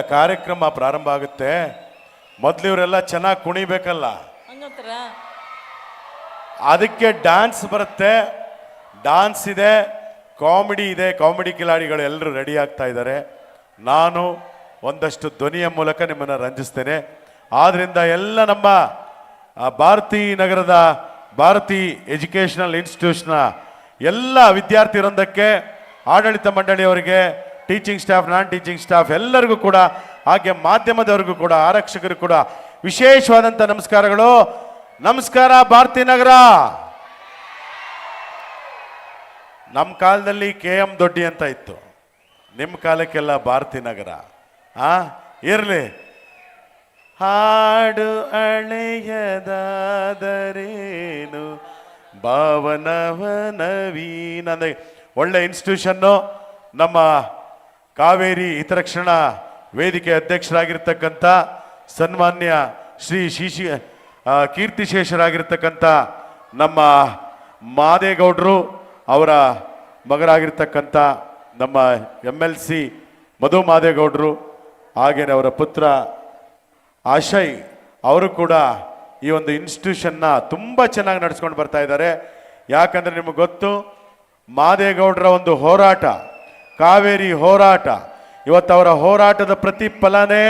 ಕಾರ್ಯಕ್ರಮ ಪ್ರಾರಂಭ ಆಗುತ್ತೆ. ಮೊದ್ಲು ಇವರೆಲ್ಲ ಚೆನ್ನಾಗಿ ಕುಣಿಬೇಕಲ್ಲ. ಅದಕ್ಕೆ ಡ್ಯಾನ್ಸ್ ಬರುತ್ತೆ. ಡಾನ್ಸ್ ಇದೆ ಕಾಮಿಡಿ ಇದೆ ಕಾಮಿಡಿ ಕಿಲಾಡಿಗಳು ಎಲ್ಲರೂ ರೆಡಿ ಆಗ್ತಾ ಇದ್ದಾರೆ ನಾನು ಒಂದಷ್ಟು ಧ್ವನಿಯ ಮೂಲಕ ನಿಮ್ಮನ್ನು ರಂಜಿಸ್ತೇನೆ. ಆದ್ರಿಂದ ಎಲ್ಲ ನಮ್ಮ ಭಾರತಿ ನಗರದ ಭಾರತಿ ಎಜುಕೇಷನಲ್ ಇನ್ಸ್ಟಿಟ್ಯೂಷನ್ನ ಎಲ್ಲ ವಿದ್ಯಾರ್ಥಿ ವೃಂದಕ್ಕೆ ಆಡಳಿತ ಮಂಡಳಿಯವರಿಗೆ teaching staff non teaching staff ಎಲ್ಲರಿಗೂ ಕೂಡ, ಹಾಗೆ ಮಾಧ್ಯಮದವರಿಗೂ ಕೂಡ ಆರಕ್ಷಕರು ಕೂಡ ವಿಶೇಷವಾದಂಥ ನಮಸ್ಕಾರಗಳು. ನಮಸ್ಕಾರ ಭಾರತಿ ನಗರ. ನಮ್ಮ ಕಾಲದಲ್ಲಿ ಕೆ ಎಂ ದೊಡ್ಡಿ ಅಂತ ಇತ್ತು. ನಿಮ್ಮ ಕಾಲಕ್ಕೆಲ್ಲ ಭಾರತಿ ನಗರ. ಆ, ಇರಲಿ. ಹಾಡು ಅಳೆಯದಾದರೇನು? ಭಾವನವನವೀ ನನಗೆ ಒಳ್ಳೆ ಇನ್ಸ್ಟಿಟ್ಯೂಷನ್ನು ನಮ್ಮ ಕಾವೇರಿ ಹಿತರಕ್ಷಣಾ ವೇದಿಕೆ ಅಧ್ಯಕ್ಷರಾಗಿರ್ತಕ್ಕಂಥ ಸನ್ಮಾನ್ಯ ಶ್ರೀ ಶಿಶಿ ಕೀರ್ತಿಶೇಷರಾಗಿರ್ತಕ್ಕಂಥ ನಮ್ಮ ಮಾದೇಗೌಡರು ಅವರ ಮಗರಾಗಿರ್ತಕ್ಕಂಥ ನಮ್ಮ ಎಂ ಎಲ್ ಸಿ ಮಧು ಮಾದೇಗೌಡರು, ಹಾಗೇನೆ ಅವರ ಪುತ್ರ ಆಶಯ್ ಅವರು ಕೂಡ ಈ ಒಂದು ಇನ್ಸ್ಟಿಟ್ಯೂಷನ್ನ ತುಂಬ ಚೆನ್ನಾಗಿ ನಡೆಸ್ಕೊಂಡು ಬರ್ತಾ ಇದ್ದಾರೆ. ಯಾಕಂದರೆ ನಿಮಗೆ ಗೊತ್ತು, ಮಾದೇಗೌಡರ ಒಂದು ಹೋರಾಟ ಕಾವೇರಿ ಹೋರಾಟ. ಇವತ್ತು ಅವರ ಹೋರಾಟದ ಪ್ರತಿಫಲನೇ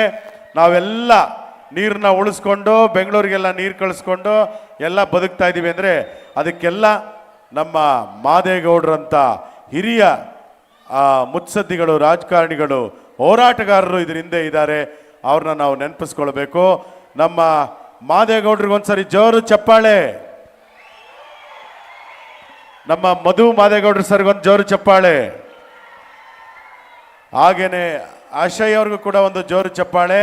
ನಾವೆಲ್ಲ ನೀರನ್ನ ಉಳಿಸ್ಕೊಂಡು, ಬೆಂಗಳೂರಿಗೆಲ್ಲ ನೀರು ಕಳಿಸ್ಕೊಂಡು ಎಲ್ಲ ಬದುಕ್ತಾ ಇದ್ದೀವಿ ಅಂದರೆ ಅದಕ್ಕೆಲ್ಲ ನಮ್ಮ ಮಾದೇಗೌಡರಂಥ ಹಿರಿಯ ಮುತ್ಸದ್ದಿಗಳು, ರಾಜಕಾರಣಿಗಳು, ಹೋರಾಟಗಾರರು ಇದ್ರ ಹಿಂದೆ ಇದ್ದಾರೆ. ಅವ್ರನ್ನ ನಾವು ನೆನಪಿಸ್ಕೊಳ್ಬೇಕು. ನಮ್ಮ ಮಾದೇಗೌಡ್ರಿಗೆ ಒಂದ್ಸರಿ ಜೋರು ಚಪ್ಪಾಳೆ. ನಮ್ಮ ಮಧು ಮಾದೇಗೌಡ್ರ ಸರ್ಗೊಂದು ಜೋರು ಚಪ್ಪಾಳೆ. ಹಾಗೇನೆ ಆಶಯ್ ಅವ್ರಿಗೂ ಕೂಡ ಒಂದು ಜೋರು ಚಪ್ಪಾಳೆ.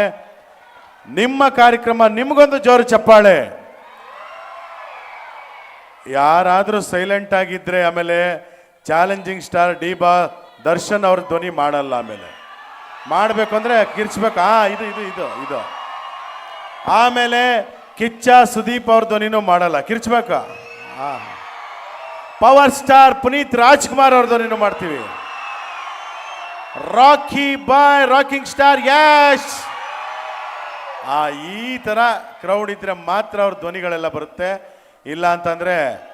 ನಿಮ್ಮ ಕಾರ್ಯಕ್ರಮ ನಿಮಗೊಂದು ಜೋರು ಚಪ್ಪಾಳೆ. ಯಾರಾದರೂ ಸೈಲೆಂಟ್ ಆಗಿದ್ರೆ ಆಮೇಲೆ ಚಾಲೆಂಜಿಂಗ್ ಸ್ಟಾರ್ ಡಿ ಬಾ ದರ್ಶನ್ ಅವ್ರ ಧ್ವನಿ ಮಾಡಲ್ಲ ಆಮೇಲೆ. ಮಾಡಬೇಕು ಅಂದರೆ ಕಿರ್ಚ್ಬೇಕು ಆ, ಇದು ಇದು ಇದು ಇದು. ಆಮೇಲೆ ಕಿಚ್ಚ ಸುದೀಪ್ ಅವ್ರ ಧ್ವನಿನೂ ಮಾಡಲ್ಲ. ಕಿರ್ಚ್ಬೇಕಾ ಪವರ್ ಸ್ಟಾರ್ ಪುನೀತ್ ರಾಜ್ಕುಮಾರ್ ಅವ್ರ ಧ್ವನಿನೂ ಮಾಡ್ತೀವಿ. Rocky Bhai rocking star Yash ಆ, ಈ ಥರ ಕ್ರೌಡ್ ಇದ್ರೆ ಮಾತ್ರ ಅವ್ರ ಧ್ವನಿಗಳೆಲ್ಲ ಬರುತ್ತೆ. ಇಲ್ಲ ಅಂತಂದ್ರೆ,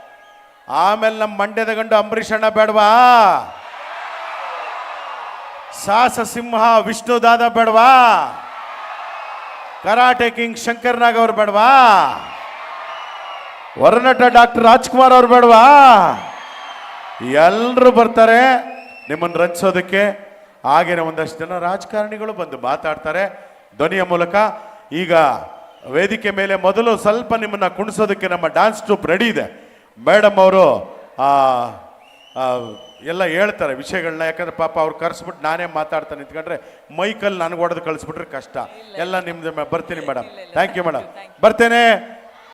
ಆಮೇಲೆ ನಮ್ಮ ಮಂಡ್ಯದ ಗಂಡು ಅಂಬರೀಷ್ ಅಣ್ಣ ಬೇಡವಾ? ಸಾಸ ಸಿಂಹ, ವಿಷ್ಣು ದಾದ ಬೇಡವಾ? ಕರಾಟೆ ಕಿಂಗ್ ಶಂಕರ್ ನಾಗ್ ಅವ್ರು ಬೇಡವಾ? ವರ್ಣಟ ಡಾಕ್ಟರ್ ರಾಜ್ಕುಮಾರ್ ಅವ್ರು ಬೇಡವಾ? ಎಲ್ಲರೂ ಬರ್ತಾರೆ ನಿಮ್ಮನ್ನು ರಂಜಿಸೋದಕ್ಕೆ. ಹಾಗೇನೆ ಒಂದಷ್ಟು ಜನ ರಾಜಕಾರಣಿಗಳು ಬಂದು ಮಾತಾಡ್ತಾರೆ. ಧ್ವನಿಯ ಮೂಲಕ ಈಗ ವೇದಿಕೆ ಮೇಲೆ ಮೊದಲು ಸ್ವಲ್ಪ ನಿಮ್ಮನ್ನ ಕುಣಿಸೋದಕ್ಕೆ ನಮ್ಮ ಡ್ಯಾನ್ಸ್ ಟ್ರೂಪ್ ರೆಡಿ ಇದೆ. ಮೇಡಮ್ ಅವರು ಎಲ್ಲ ಹೇಳ್ತಾರೆ ವಿಷಯಗಳನ್ನ. ಯಾಕಂದ್ರೆ ಪಾಪ ಅವ್ರು ಕರೆಸ್ಬಿಟ್ಟು ನಾನೇ ಮಾತಾಡ್ತಾನೆ ನಿಂತ್ಕೊಂಡ್ರೆ ಮೈಕಲ್ಲಿ ನನಗೆ ಹೊಡೆದು ಕಳಿಸ್ಬಿಟ್ರೆ ಕಷ್ಟ. ಎಲ್ಲ ನಿಮ್ದು ಬರ್ತೀನಿ ಮೇಡಮ್. Thank you madam. ಬರ್ತೇನೆ.